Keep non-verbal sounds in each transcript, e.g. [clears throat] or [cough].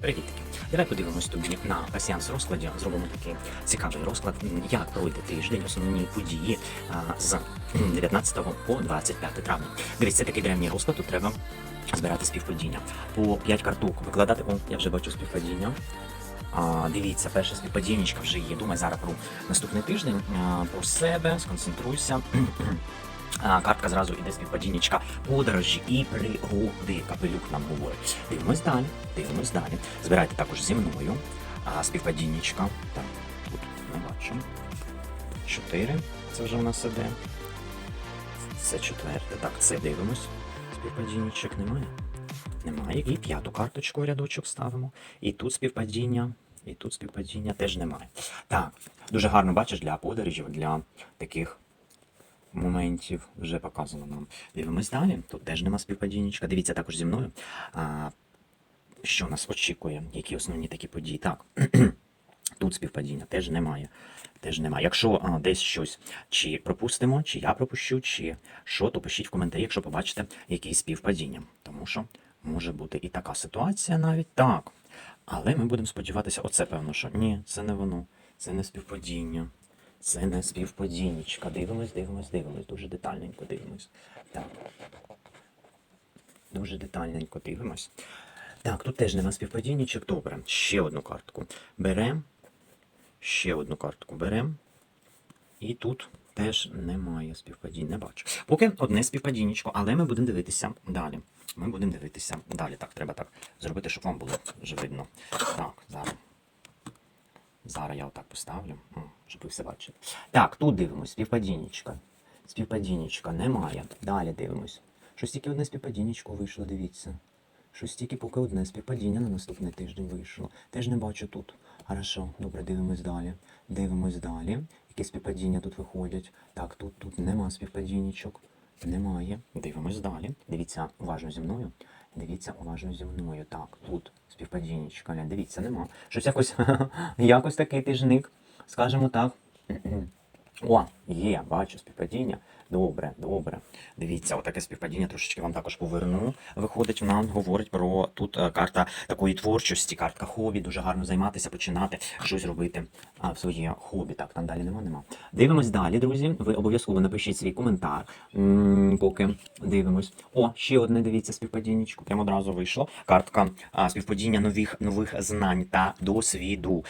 Привітки. Давай подивимось тобі на пасіанс розкладі. Зробимо такий цікавий розклад, як пройде тиждень, основні події з 19 по 25 травня. Дивіться, це такий древній розклад, тут треба збирати співпадіння. По 5 карток викладати. О, я вже бачу співпадіння. А, дивіться, перше співпадіннячка вже є. Думай зараз про наступний тиждень, а, про себе, сконцентруйся. [clears throat] А, картка зразу іде співпадіннячка подорожі і пригоди. Капелюк нам говорить. Дивимось далі, дивимось далі. Збирайте також зі мною. А, співпадіннячка. Так, тут не бачимо. Чотири. Це вже в нас іде. Це четверте. Так, це дивимось. Співпадіннячок немає. Немає. І п'яту карточку рядочок ставимо. І тут співпадіння. І тут співпадіння теж немає. Так, дуже гарно бачиш для подорожів, для таких моментів вже показано нам. Дивимось далі. Тут теж нема співпадіннячка. Дивіться також зі мною. А, що нас очікує, які основні такі події. Так. [clears throat] Тут співпадіння теж немає. Теж немає. Якщо а, десь щось чи пропустимо, чи я пропущу, чи що, то пишіть в коментарі, якщо побачите якісь співпадіння. Тому що може бути і така ситуація навіть так. Але ми будемо сподіватися, оце певно, що ні, це не воно, це не співпадіння. Це не співпадіннячка. Дивимось, дивимось, дивимось. Дуже детальненько дивимось. Так. Дуже детальненько дивимось. Так, тут теж нема співпадіннячок. Добре. Ще одну картку. Берем. Ще одну картку берем. І тут теж немає співпадінь, не бачу. Поки одне співпадіннячко, але ми будемо дивитися далі. Ми будемо дивитися далі. Так, треба так зробити, щоб вам було вже видно. Так, зараз. Зараз я отак поставлю, щоб ви все бачили. Так, тут дивимось, співпадіннячка. Співпадіннячка немає. Далі дивимось. Щось тільки одне співпадіннячко вийшло, дивіться. Щось тільки поки одне співпадіння на наступний тиждень вийшло. Теж не бачу тут. Хорошо, добре, дивимось далі. Дивимось далі. Які співпадіння тут виходять. Так, тут, тут нема співпадіннячок. Немає. Дивимось далі. Дивіться уважно зі мною. Дивіться уважно зі мною. Так, тут співпадіннячка. чекання. Дивіться, нема. Щось якось, [laughs] якось такий тижник. Скажемо так. О, є, бачу співпадіння. Добре, добре. Дивіться, отаке співпадіння трошечки вам також поверну. Виходить, вона говорить про тут е, карта такої творчості, картка хобі. Дуже гарно займатися, починати щось робити в своє хобі. Так, там далі нема, нема. Дивимось далі, друзі. Ви обов'язково напишіть свій коментар, поки дивимось. О, ще одне, дивіться, співпадіннячко. Прямо одразу вийшло. Картка співпадіння нових нових знань та досвіду.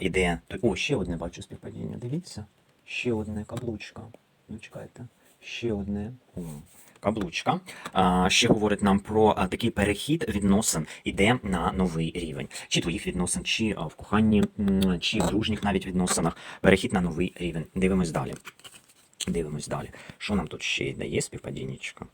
Іде. О, ще одне бачу співпадіння. Дивіться. Ще одне каблучка. Ну, чекайте. Ще одне. Каблучка. Ще говорить нам про такий перехід відносин іде на новий рівень. Чи твоїх відносин, чи в коханні, чи в дружніх навіть відносинах. Перехід на новий рівень. Дивимось далі. Дивимось далі. Що нам тут ще йде? Є співпадіннячка?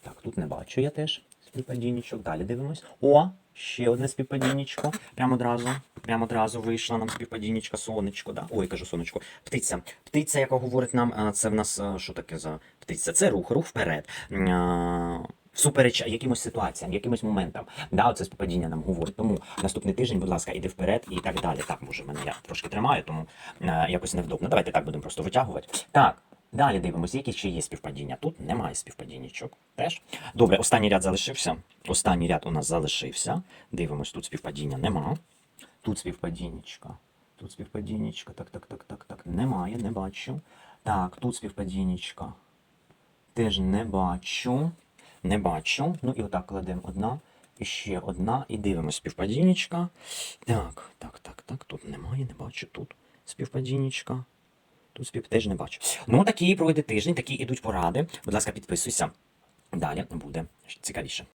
Так, тут не бачу я теж співпадіннячок. Далі дивимось. О, ще одне співпадіннячко. Прямо одразу. Прямо одразу вийшла нам співпадіннячка, сонечко. Да? Ой, кажу сонечко. Птиця. Птиця, яка говорить нам, це в нас що таке за птиця? Це рух, рух вперед. А, Всупереч якимось ситуаціям, якимось моментам. Да, це співпадіння нам говорить. Тому наступний тиждень, будь ласка, іди вперед і так далі. Так, може, мене я трошки тримаю, тому е, якось невдобно. Давайте так будемо просто витягувати. Так, Далі дивимося, які ще є співпадіння. Тут немає співпадіннячок. Теж. Добре, останній ряд залишився. Останній ряд у нас залишився. Дивимось, тут співпадіння нема. Тут співпадіннячка. Тут співпадіннячка. Так, так, так, так, так. Немає, не бачу. Так, тут співпадіннячка. Теж не бачу. Не бачу. Ну і отак кладемо одна. І ще одна. І дивимось співпадіннячка. Так, так, так, так. Тут немає, не бачу. Тут співпадіннячка. Тут спів теж не бачу. Ну, такі пройде тиждень, такі ідуть поради. Будь ласка, підписуйся. Далі буде цікавіше.